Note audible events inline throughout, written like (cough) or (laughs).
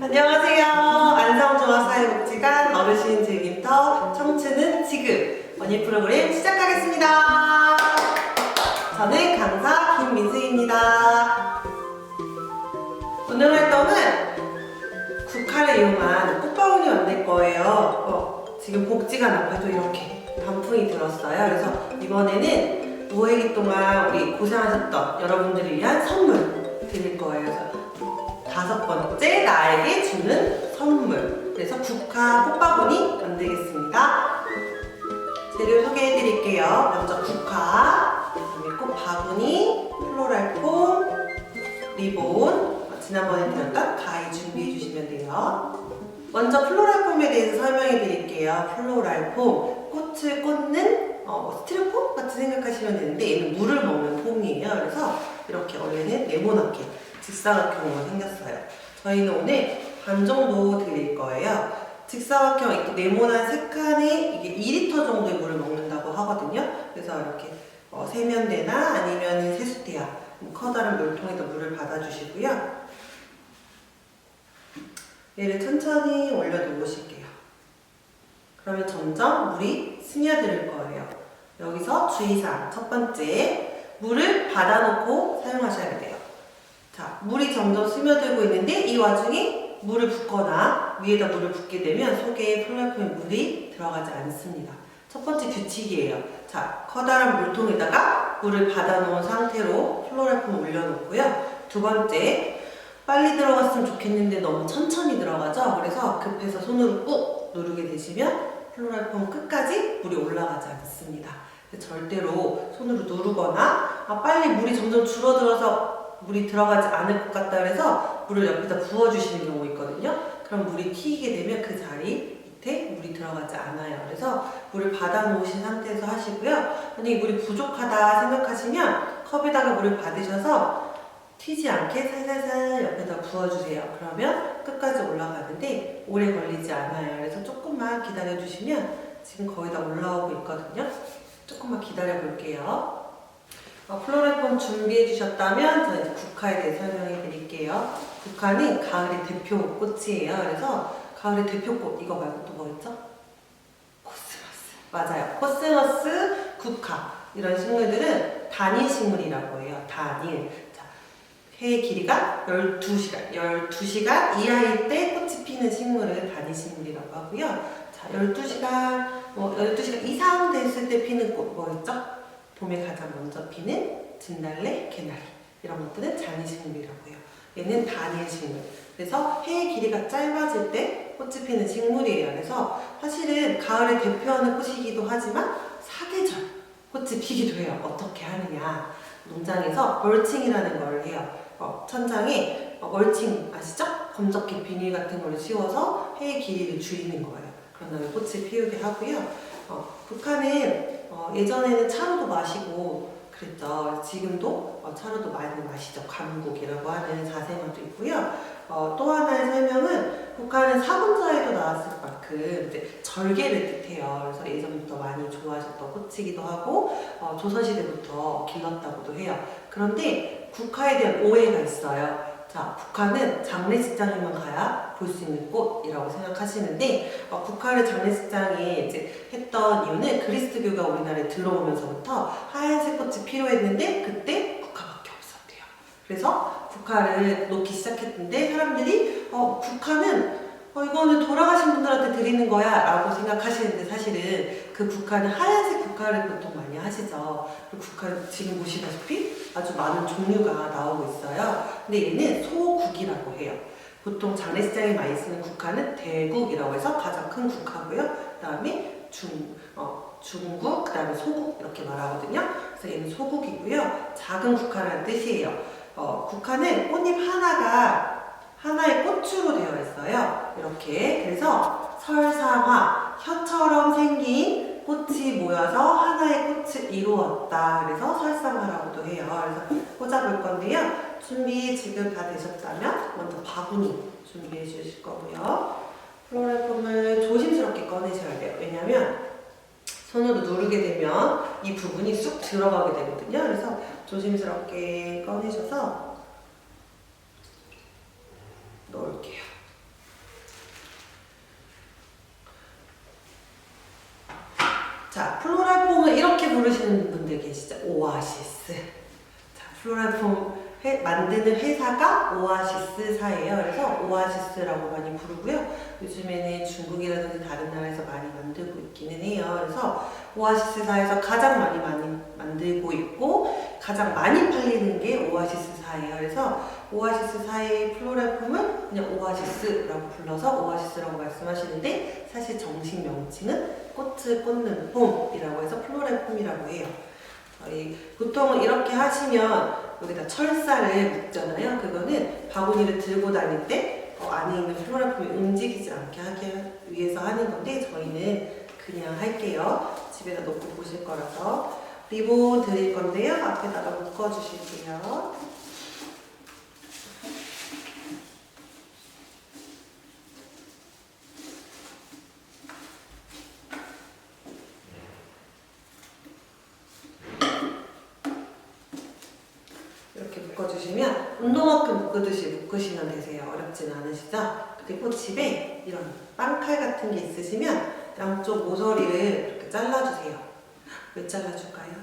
안녕하세요. 안성종합사회복지관 어르신 즐김터 청춘은 지금 원예 프로그램 시작하겠습니다. 저는 강사 김민수입니다. 오늘 활동은 국화를 이용한 꽃바구니 만들 거예요. 어, 지금 복지관 앞에도 이렇게 단풍이 들었어요. 그래서 이번에는 5회기 동안 우리 고생하셨던 여러분들을 위한 선물 드릴 거예요. 다섯 번째 나에게 주는 선물. 그래서 국화 꽃바구니 만들겠습니다. 재료 소개해 드릴게요. 먼저 국화, 그다음에 꽃바구니, 플로랄 폼, 리본, 어, 지난번에 드렸던 가위 준비해 주시면 돼요. 먼저 플로랄 폼에 대해서 설명해 드릴게요. 플로랄 폼, 꽃을 꽂는 어, 스티로폼 같이 생각하시면 되는데 얘는 물을 먹는 폼이에요. 그래서 이렇게 원래는 네모나게 직사각형으로 생겼어요. 저희는 오늘 반 정도 드릴 거예요. 직사각형 이렇게 네모난 세 칸에 이게 2리터 정도의 물을 먹는다고 하거든요. 그래서 이렇게 어, 세면대나 아니면 세수대야 커다란 물통에다 물을 받아주시고요. 얘를 천천히 올려놓으실게요. 그러면 점점 물이 스며들 거예요. 여기서 주의사항 첫 번째 물을 받아놓고 사용하셔야 돼요. 자, 물이 점점 스며들고 있는데 이 와중에 물을 붓거나 위에다 물을 붓게 되면 속에 플라폼에 물이 들어가지 않습니다. 첫 번째 규칙이에요. 자, 커다란 물통에다가 물을 받아놓은 상태로 플로라폼을 올려놓고요. 두 번째, 빨리 들어갔으면 좋겠는데 너무 천천히 들어가죠. 그래서 급해서 손으로 꾹 누르게 되시면 플로라폼 끝까지 물이 올라가지 않습니다. 절대로 손으로 누르거나 아, 빨리 물이 점점 줄어들어서 물이 들어가지 않을 것 같다 그래서 물을 옆에다 부어주시는 경우 있거든요. 그럼 물이 튀게 되면 그 자리 밑에 물이 들어가지 않아요. 그래서 물을 받아 놓으신 상태에서 하시고요. 만약에 물이 부족하다 생각하시면 컵에다가 물을 받으셔서 튀지 않게 살살살 옆에다 부어주세요. 그러면 끝까지 올라가는데 오래 걸리지 않아요. 그래서 조금만 기다려 주시면 지금 거의 다 올라오고 있거든요. 조금만 기다려 볼게요. 어, 플로레폼 준비해 주셨다면 저는 국화에 대해 설명해 드릴게요. 국화는 가을의 대표 꽃이에요. 그래서 가을의 대표 꽃 이거 말고 또뭐 있죠? 코스모스 맞아요. 코스모스, 국화 이런 식물들은 단일 식물이라고 해요. 단일. 자, 해의 길이가 12시간, 12시간 이하일 때 꽃이 피는 식물을 단일 식물이라고 하고요. 자, 12시간, 뭐 12시간 이상 됐을 때 피는 꽃뭐 있죠? 봄에 가장 먼저 피는 진달래, 개나리 이런 것들은 장미식물이라고 해요. 얘는 단일 식물. 그래서 해의 길이가 짧아질 때 꽃이 피는 식물이에요. 그래서 사실은 가을을 대표하는 꽃이기도 하지만 사계절 꽃이 피기도 해요. 어떻게 하느냐? 농장에서 멀칭이라는 걸 해요. 어, 천장에 어, 멀칭 아시죠? 검적개 비닐 같은 걸 씌워서 해의 길이를 줄이는 거예요. 그런 다음에 꽃을 피우게 하고요. 어, 북한은 어, 예전에는 차로도 마시고 그랬죠. 지금도 어, 차로도 많이 마시죠. 감국이라고 하는 자생어도 있고요. 어, 또 하나의 설명은 북한은 사분자에도 나왔을 만큼 이제 절개를 뜻해요. 그래서 예전부터 많이 좋아하셨던 꽃이기도 하고 어, 조선시대부터 길렀다고도 해요. 그런데 국화에 대한 오해가 있어요. 자, 북한은 장례식장에만 가야 볼 수 있는 꽃이라고 생각하시는데 어, 국화를 장례식장에 이제 했던 이유는 그리스도교가 우리나라에 들어오면서부터 하얀색 꽃이 필요했는데 그때 국화밖에 없었대요. 그래서 국화를 놓기 시작했는데 사람들이 어, 국화는 어, 이거는 돌아가신 분들한테 드리는 거야 라고 생각하시는데 사실은 그 국화는 하얀색 국화를 보통 많이 하시죠. 그 국화는 지금 보시다시피 아주 많은 종류가 나오고 있어요. 근데 얘는 소국이라고 해요. 보통 장례식장에 많이 쓰는 국화는 대국이라고 해서 가장 큰 국화고요. 그 다음에 중, 어, 중국, 그 다음에 소국 이렇게 말하거든요. 그래서 얘는 소국이고요. 작은 국화라는 뜻이에요. 어, 국화는 꽃잎 하나가 하나의 꽃으로 되어 있어요. 이렇게. 그래서 설상화, 혀처럼 생긴 꽃이 모여서 하나의 꽃을 이루었다. 그래서 설상화라고도 해요. 그래서 꽂아볼 건데요. 준비 지금 다 되셨다면 먼저 바구니 준비해 주실 거고요. 플로레폼을 조심스럽게 꺼내셔야 돼요. 왜냐면 손으로 누르게 되면 이 부분이 쑥 들어가게 되거든요. 그래서 조심스럽게 꺼내셔서 넣을게요. 자, 폼을 이렇게 부르시는 분들 계시죠? 오아시스. 자, 플로랄 폼 회- 만드는 회사가 오아시스사예요. 그래서 오아시스라고 많이 부르고요. 요즘에는 중국이라든지 다른 나라에서 많이 만들고 있기는 해요. 그래서 오아시스사에서 가장 많이 많이 만들고 있고 가장 많이 팔리는 게 오아시스 사예요. 그래서 오아시스 사의 플로랄 폼은 그냥 오아시스라고 불러서 오아시스라고 말씀하시는데 사실 정식 명칭은 꽃을 꽂는 폼이라고 해서 플로랄 폼이라고 해요. 저희 보통은 이렇게 하시면 여기다 철사를 묶잖아요. 그거는 바구니를 들고 다닐 때 어, 안에 있는 플로랄 폼이 움직이지 않게 하기 위해서 하는 건데 저희는 그냥 할게요. 집에다 놓고 보실 거라서 리본 드릴 건데요. 앞에다가 묶어주실게요. 이렇게 묶어주시면 운동화끈 묶듯이 묶으시면 되세요. 어렵진 않으시죠? 그리고 집에 이런 빵칼 같은 게 있으시면 양쪽 모서리를 이렇게 잘라주세요. 왜 잘라줄까요?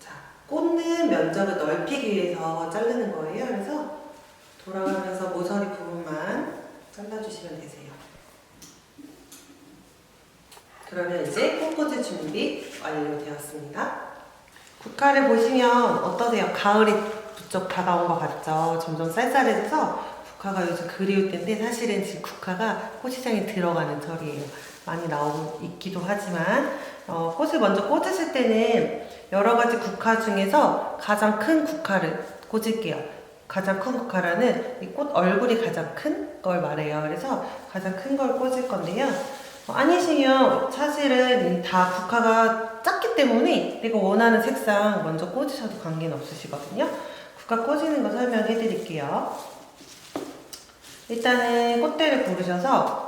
자, 꽂는 면적을 넓히기 위해서 자르는 거예요. 그래서 돌아가면서 모서리 부분만 잘라주시면 되세요. 그러면 이제 꽃꽂이 준비 완료되었습니다. 국화를 보시면 어떠세요? 가을이 부쩍 다가온 것 같죠? 점점 쌀쌀해져서 국화가 요즘 그리울 때인데 사실은 지금 국화가 꽃시장에 들어가는 철이에요. 많이 나오고 있기도 하지만 어, 꽃을 먼저 꽂으실 때는 여러 가지 국화 중에서 가장 큰 국화를 꽂을게요. 가장 큰 국화라는 이 꽃 얼굴이 가장 큰 걸 말해요. 그래서 가장 큰 걸 꽂을 건데요. 어, 아니시면 사실은 다 국화가 작기 때문에 내가 원하는 색상 먼저 꽂으셔도 관계는 없으시거든요. 국화 꽂이는 거 설명해 드릴게요. 일단은 꽃대를 고르셔서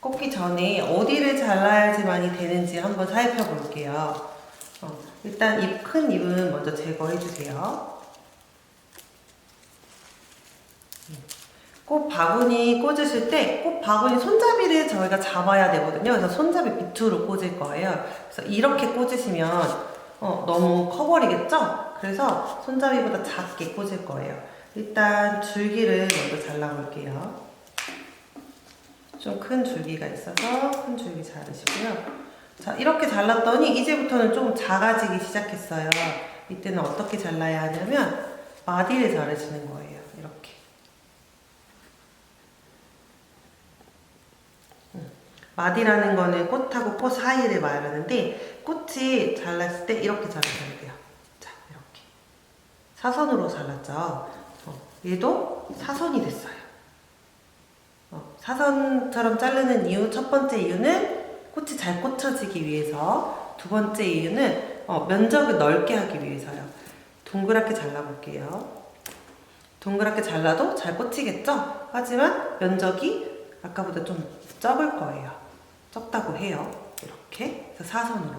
꽂기 전에 어디를 잘라야지만이 되는지 한번 살펴볼게요. 어, 일단 잎 큰 잎은 먼저 제거해 주세요. 꽃 바구니 꽂으실 때 꽃 바구니 손잡이를 저희가 잡아야 되거든요. 그래서 손잡이 밑으로 꽂을 거예요. 그래서 이렇게 꽂으시면 어, 너무 커버리겠죠? 그래서 손잡이보다 작게 꽂을 거예요. 일단 줄기를 먼저 잘라볼게요. 좀 큰 줄기가 있어서 큰 줄기 자르시고요. 자, 이렇게 잘랐더니 이제부터는 좀 작아지기 시작했어요. 이때는 어떻게 잘라야 하냐면 마디를 자르시는 거예요. 이렇게. 마디라는 거는 꽃하고 꽃 사이를 말하는데 꽃이 잘랐을 때 이렇게 잘라야 돼요. 자, 이렇게. 사선으로 잘랐죠. 어, 얘도 사선이 됐어요. 어, 사선처럼 자르는 이유, 첫 번째 이유는 꽃이 잘 꽂혀지기 위해서, 두 번째 이유는 어, 면적을 넓게 하기 위해서요. 동그랗게 잘라볼게요. 동그랗게 잘라도 잘 꽂히겠죠? 하지만 면적이 아까보다 좀 적을 거예요. 적다고 해요. 이렇게. 사선으로.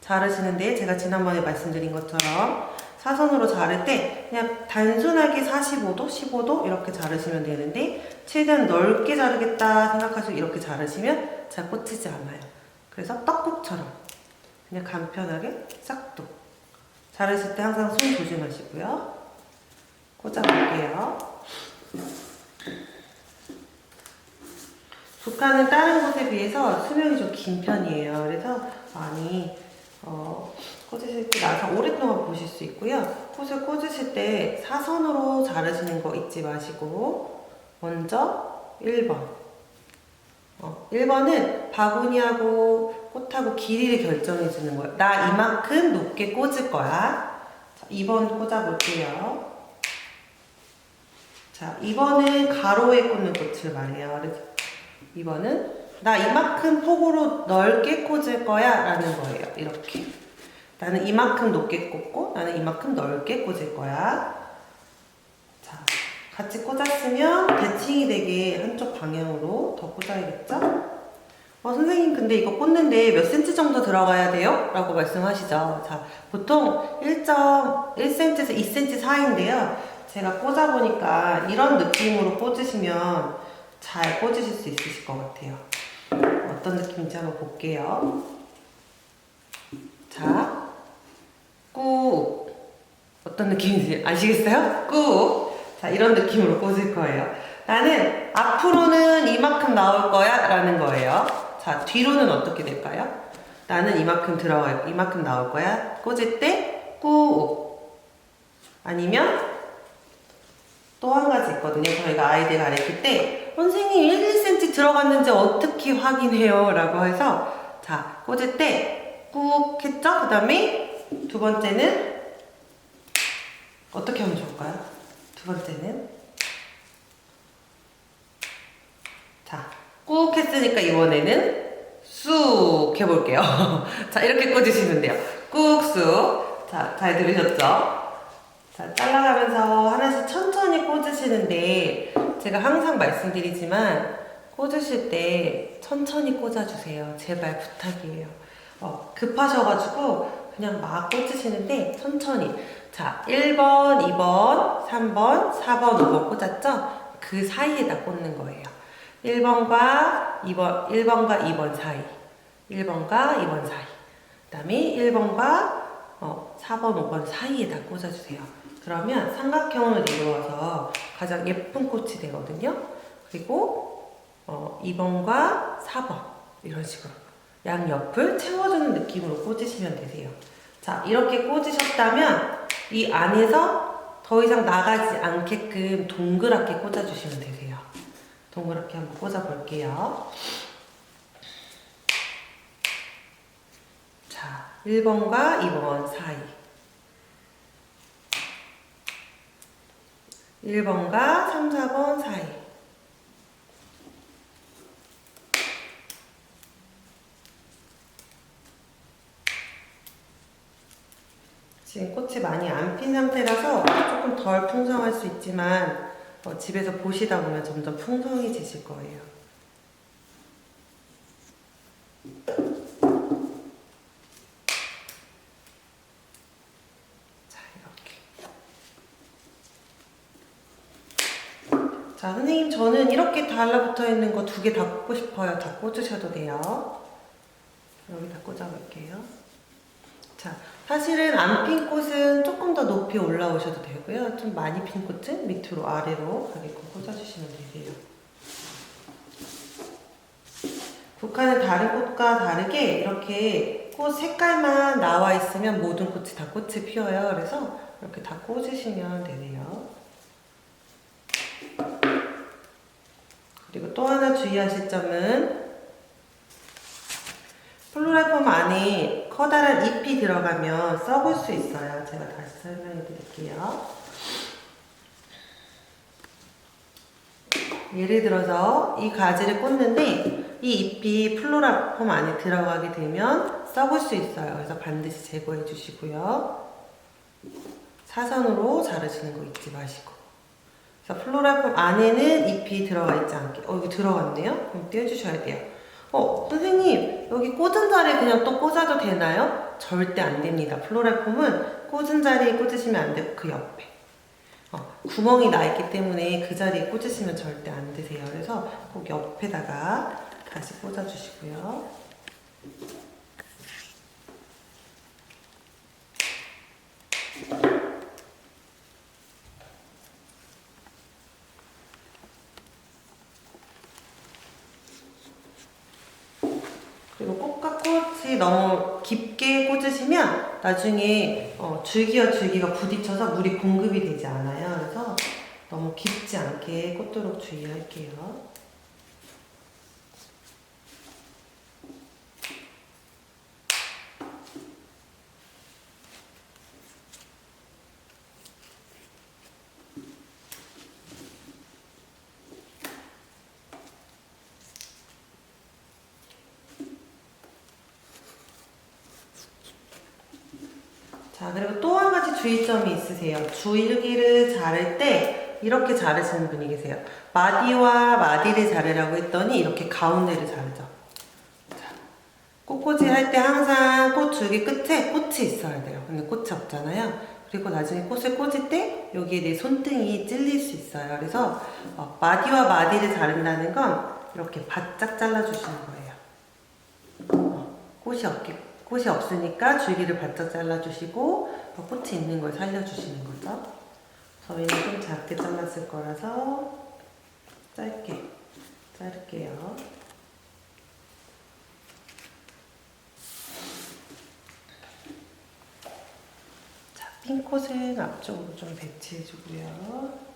자르시는데 제가 지난번에 말씀드린 것처럼 사선으로 자를 때 그냥 단순하게 45도, 15도 이렇게 자르시면 되는데 최대한 넓게 자르겠다 생각하시고 이렇게 자르시면 잘 꽂히지 않아요. 그래서 떡국처럼 그냥 간편하게 싹둑. 자르실 때 항상 손 조심하시고요. 꽂아볼게요. 북한은 다른 곳에 비해서 수명이 좀 긴 편이에요. 그래서 많이 어, 꽂으실 때 나서 오랫동안 보실 수 있고요. 꽃을 꽂으실 때 사선으로 자르시는 거 잊지 마시고 먼저 1번 어, 1번은 바구니하고 꽃하고 길이를 결정해 주는 거예요. 나 이만큼 높게 꽂을 거야. 자, 2번 꽂아볼게요. 자, 2번은 가로에 꽂는 꽃을 말해요. 그래서 2번은 나 이만큼 폭으로 넓게 꽂을 거야 라는 거예요. 이렇게. 나는 이만큼 높게 꽂고 나는 이만큼 넓게 꽂을 거야. 자, 같이 꽂았으면 대칭이 되게 한쪽 방향으로 더 꽂아야겠죠? 어, 선생님 근데 이거 꽂는데 몇 센치 정도 들어가야 돼요? 라고 말씀하시죠. 자, 보통 1.1cm에서 2cm 사이인데요. 제가 꽂아보니까 이런 느낌으로 꽂으시면 잘 꽂으실 수 있으실 것 같아요. 어떤 느낌인지 한번 볼게요. 자, 꾹. 어떤 느낌인지 아시겠어요? 꾹. 자, 이런 느낌으로 꽂을 거예요. 나는 앞으로는 이만큼 나올 거야 라는 거예요. 자, 뒤로는 어떻게 될까요? 나는 이만큼 들어갈, 이만큼 나올 거야. 꽂을 때 꾹. 아니면 또 한 가지 있거든요. 저희가 아이들 가르칠 때 선생님 1, 1cm 들어갔는지 어떻게 확인해요? 라고 해서 자, 꽂을 때 꾹 했죠? 그 다음에 두 번째는 어떻게 하면 좋을까요? 두 번째는 자, 꾹 했으니까 이번에는 쑥 해볼게요. (laughs) 자, 이렇게 꽂으시면 돼요. 꾹 쑥. 자, 잘 들으셨죠? 자, 잘라가면서 하나씩 천천히 꽂으시는데, 제가 항상 말씀드리지만, 꽂으실 때 천천히 꽂아주세요. 제발 부탁이에요. 어, 급하셔가지고, 그냥 막 꽂으시는데, 천천히. 자, 1번, 2번, 3번, 4번, 5번 꽂았죠? 그 사이에다 꽂는 거예요. 1번과 2번, 1번과 2번 사이. 1번과 2번 사이. 그 다음에 1번과 어, 4번, 5번 사이에다 꽂아주세요. 그러면 삼각형을 이루어서 가장 예쁜 꽃이 되거든요. 그리고 어, 2번과 4번 이런 식으로 양 옆을 채워주는 느낌으로 꽂으시면 되세요. 자, 이렇게 꽂으셨다면 이 안에서 더 이상 나가지 않게끔 동그랗게 꽂아주시면 되세요. 동그랗게 한번 꽂아볼게요. 자, 1번과 2번 사이. 1번과 3, 4번 사이. 꽃이 많이 안 핀 상태라서 조금 덜 풍성할 수 있지만 어, 집에서 보시다 보면 점점 풍성해지실 거예요. 자, 이렇게. 자, 선생님, 저는 이렇게 달라붙어 있는 거 두 개 다 꽂고 싶어요. 다 꽂으셔도 돼요. 여기 다 꽂아볼게요. 자, 사실은 안 핀 꽃은 조금 더 높이 올라오셔도 되고요. 좀 많이 핀 꽃은 밑으로 아래로 가게끔 꽂아주시면 되세요. 북한은 다른 꽃과 다르게 이렇게 꽃 색깔만 나와 있으면 모든 꽃이 다 꽃을 피워요. 그래서 이렇게 다 꽂으시면 되네요. 그리고 또 하나 주의하실 점은 플로라폼 안에 커다란 잎이 들어가면 썩을 수 있어요. 제가 다시 설명해 드릴게요. 예를 들어서 이 가지를 꽂는데 이 잎이 플로라폼 안에 들어가게 되면 썩을 수 있어요. 그래서 반드시 제거해 주시고요. 사선으로 자르시는 거 잊지 마시고. 그래서 플로라폼 안에는 잎이 들어가 있지 않게. 어, 이거 들어갔네요? 그럼 떼어주셔야 돼요. 어, 선생님, 여기 꽂은 자리에 그냥 또 꽂아도 되나요? 절대 안 됩니다. 플로라폼은 꽂은 자리에 꽂으시면 안 되고 그 옆에. 어, 구멍이 나 있기 때문에 그 자리에 꽂으시면 절대 안 되세요. 그래서 꼭 옆에다가 다시 꽂아주시고요고 꽃과 꽃이 너무 깊게 꽂으시면 나중에 어, 줄기와 줄기가 부딪혀서 물이 공급이 되지 않아요. 그래서 너무 깊지 않게 꽂도록 주의할게요. 자, 그리고 또 한 가지 주의점이 줄기를 자를 때 이렇게 자르시는 분이 계세요. 마디와 마디를 자르라고 했더니 이렇게 가운데를 자르죠. 자, 꽃꽂이 할 때 항상 꽃 줄기 끝에 꽃이 있어야 돼요. 근데 꽃이 없잖아요. 그리고 나중에 꽃을 꽂을 때 여기에 내 손등이 찔릴 수 있어요. 그래서 어, 마디와 마디를 자른다는 건 이렇게 바짝 잘라주시는 거예요. 어, 꽃이 없게, 꽃이 없으니까 줄기를 바짝 잘라주시고 어, 꽃이 있는 걸 살려주시는 거죠. 저희는 좀 작게 잘랐을 거라서 짧게 자를게요. 자, 핀꽃은 앞쪽으로 좀 배치해주고요.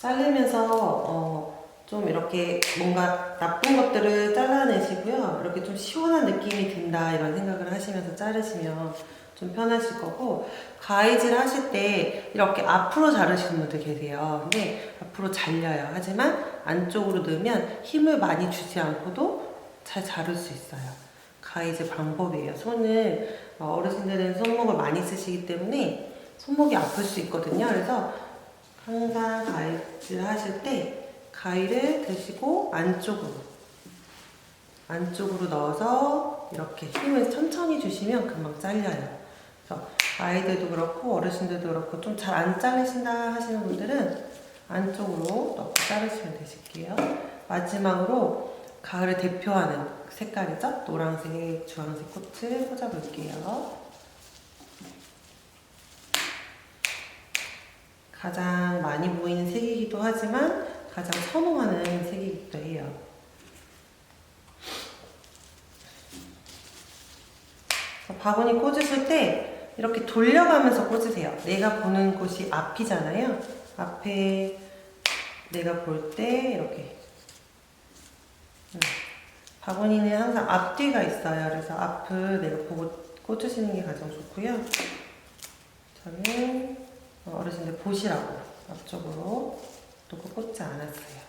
자르면서 어, 좀 이렇게 뭔가 나쁜 것들을 잘라내시고요. 이렇게 좀 시원한 느낌이 든다 이런 생각을 하시면서 자르시면 좀 편하실 거고 가위질 하실 때 이렇게 앞으로 자르시는 분들 계세요. 근데 앞으로 잘려요. 하지만 안쪽으로 넣으면 힘을 많이 주지 않고도 잘 자를 수 있어요. 가위질 방법이에요. 손을 어, 어르신들은 손목을 많이 쓰시기 때문에 손목이 아플 수 있거든요. 그래서 항상 가위질 하실 때 가위를 드시고 안쪽으로 안쪽으로 넣어서 이렇게 힘을 천천히 주시면 금방 잘려요. 그래서 아이들도 그렇고 어르신들도 그렇고 좀 잘안 자르신다 하시는 분들은 안쪽으로 넣고 자르시면 되실게요. 마지막으로 가을을 대표하는 색깔이죠? 노란색, 주황색 꽃을 꽂아볼게요. 가장 많이 보이는 색이기도 하지만 가장 선호하는 색이기도 해요. 바구니 꽂으실 때 이렇게 돌려가면서 꽂으세요. 내가 보는 곳이 앞이잖아요. 앞에 내가 볼 때 이렇게 음. 바구니는 항상 앞뒤가 있어요. 그래서 앞을 내가 보고 꽂으시는 게 가장 좋고요. 저는 어르신들 보시라고 앞쪽으로 놓고 꽂지 않았어요.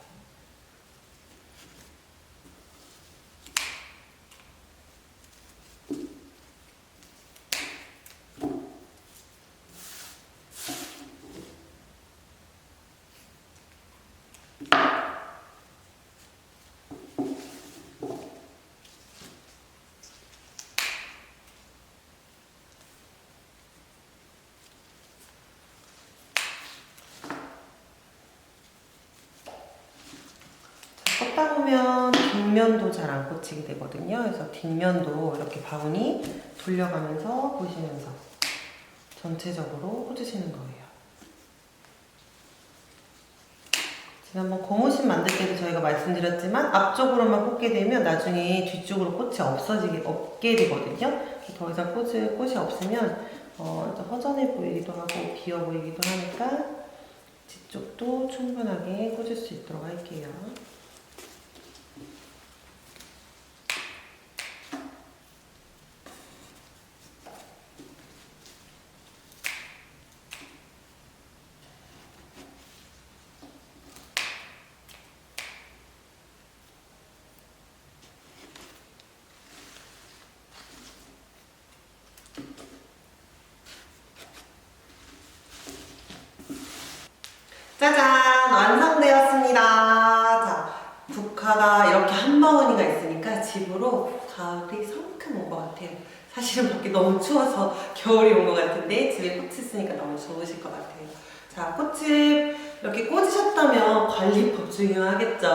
자, 꽂다 보면 뒷면도 잘 안 꽂히게 되거든요. 그래서 뒷면도 이렇게 바구니 돌려가면서 보시면서 전체적으로 꽂으시는 거예요. 지난번 고무신 만들 때도 저희가 말씀드렸지만 앞쪽으로만 꽂게 되면 나중에 뒤쪽으로 꽃이 없어지게 없게 되거든요. 더 이상 꽃이, 꽃이 없으면 어, 좀 허전해 보이기도 하고 비어 보이기도 하니까 뒤쪽도 충분하게 꽂을 수 있도록 할게요. 짜잔! 완성되었습니다. 자, 국화가 이렇게 한 바구니가 있으니까 집으로 가을이 성큼 온 것 같아요. 사실은 밖에 너무 추워서 겨울이 온 것 같은데 집에 꽃이 있으니까 너무 좋으실 것 같아요. 자, 꽃을 이렇게 꽂으셨다면 관리법 중요하겠죠.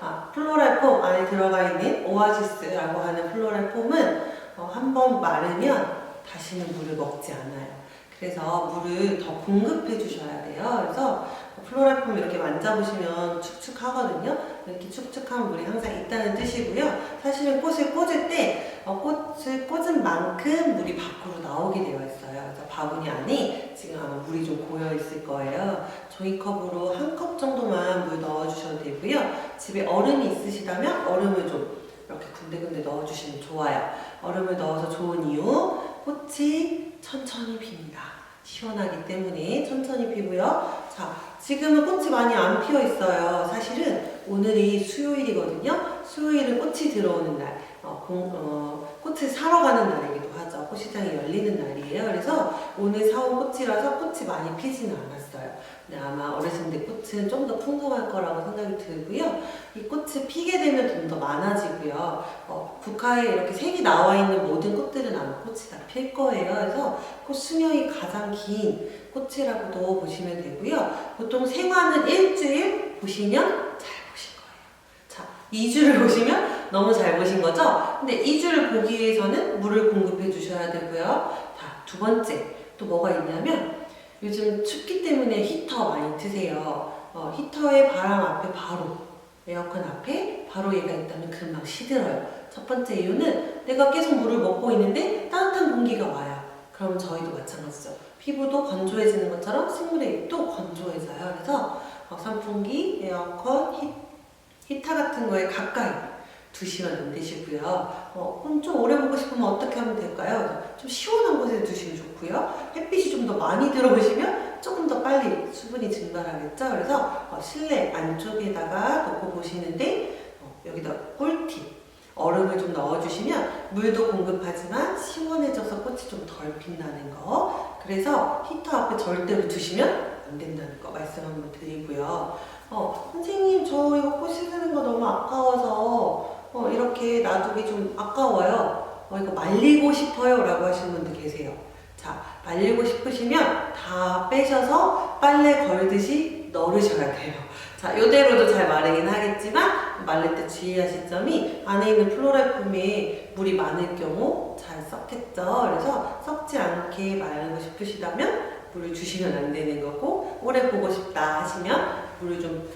아, 플로랄 폼 안에 들어가 있는 오아시스라고 하는 플로랄 폼은 어, 한번 마르면 다시는 물을 먹지 않아요. 그래서 물을 더 공급해 주셔야 돼요. 그래서 플로랄 폼 이렇게 만져보시면 축축하거든요. 이렇게 축축한 물이 항상 있다는 뜻이고요. 사실은 꽃을 꽂을 때 어, 꽃을 꽂은 만큼 물이 밖으로 나오게 되어 있어요. 그래서 바구니 안에 지금 아마 물이 좀 고여 있을 거예요. 종이컵으로 한 컵 정도만 물 넣어주셔도 되고요. 집에 얼음이 있으시다면 얼음을 좀 이렇게 군데군데 넣어주시면 좋아요. 얼음을 넣어서 좋은 이유 꽃이 천천히 핍니다. 시원하기 때문에 천천히 피고요. 자, 지금은 꽃이 많이 안 피어 있어요. 사실은 오늘이 수요일이거든요. 수요일은 꽃이 들어오는 날, 어, 공- 어, 꽃을 사러 가는 날이기도 하죠. 꽃시장이 열리는 날이에요. 그래서 오늘 사온 꽃이라서 꽃이 많이 피지는 않았어요. 근데 아마 어르신들 꽃은 좀 더 풍성할 거라고 생각이 들고요. 이 꽃이 피게 되면 좀 더 많아지고요. 어, 국화에 이렇게 색이 나와 있는 모든 꽃들은 아마 꽃이 다 필 거예요. 그래서 꽃 수명이 가장 긴 꽃이라고도 보시면 되고요. 보통 생화는 일주일 보시면 잘 보신 거예요. 자, 2주를 보시면 너무 잘 보신 거죠? 근데 2주를 보기 위해서는 물을 공급해 주셔야 되고요. 자, 두 번째 또 뭐가 있냐면 요즘 춥기 때문에 히터 많이 트세요. 어, 히터의 바람 앞에 바로 에어컨 앞에 바로 얘가 있다면 금방 시들어요. 첫 번째 이유는 내가 계속 물을 먹고 있는데 따뜻한 공기가 와요. 그럼 저희도 마찬가지죠. 피부도 건조해지는 것처럼 식물의 잎도 건조해져요. 그래서 어, 선풍기, 에어컨, 히, 히터 같은 거에 가까이 두시면 안 되시고요. 어, 좀 오래 보고 싶으면 어떻게 하면 될까요? 좀 시원한 곳에 두시면 좋고요. 햇빛이 좀 더 많이 들어오시면 조금 더 빨리 수분이 증발하겠죠. 그래서 어, 실내 안쪽에다가 놓고 보시는데 어, 여기다 꿀팁. 얼음을 좀 넣어주시면 물도 공급하지만 시원해져서 꽃이 좀덜 핀다는 거. 그래서 히터 앞에 절대로 두시면 안 된다는 거 말씀 한번 드리고요. 어, 선생님 저 이거 꽃 씻는 거 너무 아까워서 어, 이렇게 놔두기 좀 아까워요. 어, 이거 말리고 싶어요 라고 하시는 분들 계세요. 자, 말리고 싶으시면 다 빼셔서 빨래 걸듯이 널으셔야 돼요. 자, 이대로도 잘 마르긴 하겠지만 말릴 때 주의하실 점이 안에 있는 플로라품에 물이 많을 경우 잘 썩겠죠. 그래서 썩지 않게 말리고 싶으시다면 물을 주시면 안 되는 거고 오래 보고 싶다 하시면 물을 좀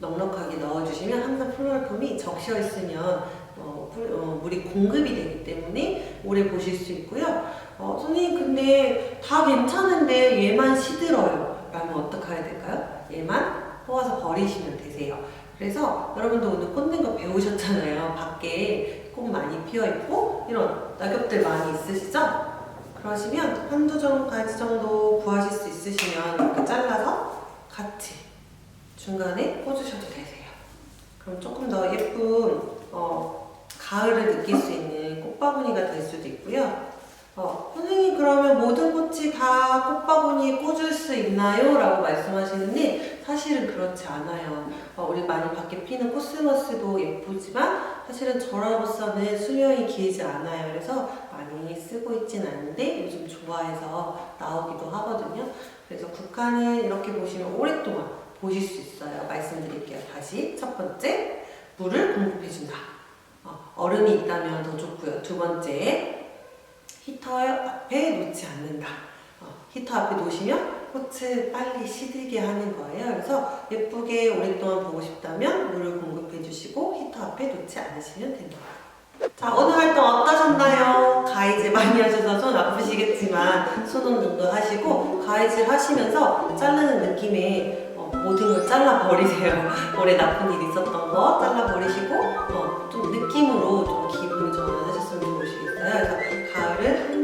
넉넉하게 넣어주시면 항상 플로라품이 적셔 있으면 어, 풀- 어, 물이 공급이 되기 때문에 오래 보실 수 있고요. 어, 선생님 근데 다 괜찮은데 얘만 시들어요. 라면 어떻게 해야 될까요? 얘만 뽑아서 버리시면 되세요. 그래서 여러분도 오늘 꽂는 거 배우셨잖아요. 밖에 꽃 많이 피어 있고 이런 낙엽들 많이 있으시죠? 그러시면 한두 종 가지 정도 구하실 수 있으시면 이렇게 잘라서 같이 중간에 꽂으셔도 되세요. 그럼 조금 더 예쁜 어, 가을을 느낄 수 있는 꽃바구니가 될 수도 있고요. 어, 선생님 그러면 모든 꽃이 다 꽃바구니에 꽂을 수 있나요? 라고 말씀하시는데 사실은 그렇지 않아요. 어, 우리 많이 밖에 피는 코스모스도 예쁘지만 사실은 저로서는 수명이 길지 않아요. 그래서 많이 쓰고 있진 않은데 요즘 좋아해서 나오기도 하거든요. 그래서 국화는 이렇게 보시면 오랫동안 보실 수 있어요. 말씀드릴게요. 다시 첫 번째 물을 공급해준다. 어, 얼음이 있다면 더 좋고요. 두 번째 히터 앞에 놓지 않는다. 어, 히터 앞에 놓으시면 꽃을 빨리 시들게 하는 거예요. 그래서 예쁘게 오랫동안 보고 싶다면 물을 공급해 주시고 히터 앞에 놓지 않으시면 됩니다. 자, 오늘 활동 어떠셨나요? 가위질 많이 하셔서 손 아프시겠지만 손 운동도 하시고 가위질 하시면서 자르는 느낌에 어, 모든 걸 잘라 버리세요. (laughs) 올해 나쁜 일 있었던 거 잘라 버리시고 어, 좀 느낌으로 좀 기분을 전환하셨으면 좋으시겠어요. 그래서 가을은